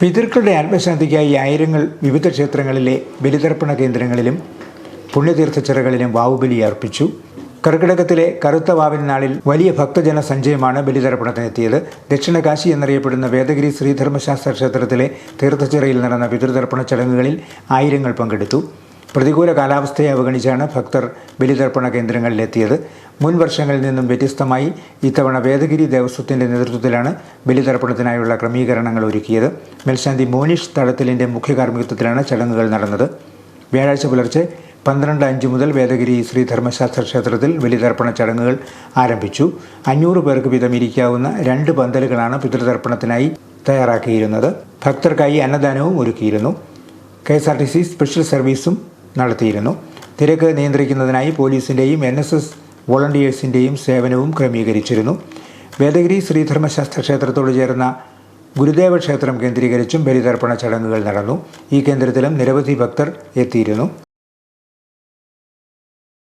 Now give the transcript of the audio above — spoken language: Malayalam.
പിതൃക്കളുടെ ആത്മശാന്തിക്കായി ആയിരങ്ങൾ വിവിധ ക്ഷേത്രങ്ങളിലെ ബലിതർപ്പണ കേന്ദ്രങ്ങളിലും പുണ്യതീർത്ഥച്ചിറകളിലും വാവുബലി അർപ്പിച്ചു. കർക്കിടകത്തിലെ കറുത്ത വാവിൻ നാളിൽ വലിയ ഭക്തജന സഞ്ചയമാണ് ബലിതർപ്പണത്തിനെത്തിയത് ദക്ഷിണ കാശി എന്നറിയപ്പെടുന്ന വേദഗിരി ശ്രീധർമ്മശാസ്ത്ര ക്ഷേത്രത്തിലെ തീർത്ഥച്ചിറയിൽ നടന്ന പിതൃതർപ്പണ ചടങ്ങുകളിൽ ആയിരങ്ങൾ പങ്കെടുത്തു. പ്രതികൂല കാലാവസ്ഥയെ അവഗണിച്ചാണ് ഭക്തർ ബലിതർപ്പണ കേന്ദ്രങ്ങളിലെത്തിയത്. മുൻ വർഷങ്ങളിൽ നിന്നും വ്യത്യസ്തമായി ഇത്തവണ വേദഗിരി ദേവസ്വത്തിന്റെ നേതൃത്വത്തിലാണ് ബലിതർപ്പണത്തിനായുള്ള ക്രമീകരണങ്ങൾ ഒരുക്കിയത്. മേൽശാന്തി മോനിഷ് തടത്തിലിന്റെ മുഖ്യ കാർമ്മികത്വത്തിലാണ് ചടങ്ങുകൾ നടന്നത്. വ്യാഴാഴ്ച പുലർച്ചെ പന്ത്രണ്ട് അഞ്ച് മുതൽ വേദഗിരി ശ്രീ ധർമ്മശാസ്ത്ര ക്ഷേത്രത്തിൽ ബലിതർപ്പണ ചടങ്ങുകൾ ആരംഭിച്ചു. അഞ്ഞൂറ് പേർക്ക് വീതം ഇരിക്കാവുന്ന രണ്ട് പന്തലുകളാണ് പിതൃതർപ്പണത്തിനായി തയ്യാറാക്കിയിരുന്നത്. ഭക്തർക്കായി അന്നദാനവും ഒരുക്കിയിരുന്നു. K S R T C special സർവീസും നടത്തിയിരുന്നു. തിരക്ക് നിയന്ത്രിക്കുന്നതിനായി പോലീസിന്റെയും എൻ എസ് എസ് വോളണ്ടിയേഴ്സിന്റെയും സേവനവും ക്രമീകരിച്ചിരുന്നു. വേദഗിരി ശ്രീധർമ്മശാസ്ത്ര ക്ഷേത്രത്തോട് ചേർന്ന ഗുരുദേവ ക്ഷേത്രം കേന്ദ്രീകരിച്ചും ബലിതർപ്പണ ചടങ്ങുകൾ നടന്നു. ഈ കേന്ദ്രത്തിലും നിരവധി ഭക്തർ എത്തിയിരുന്നു.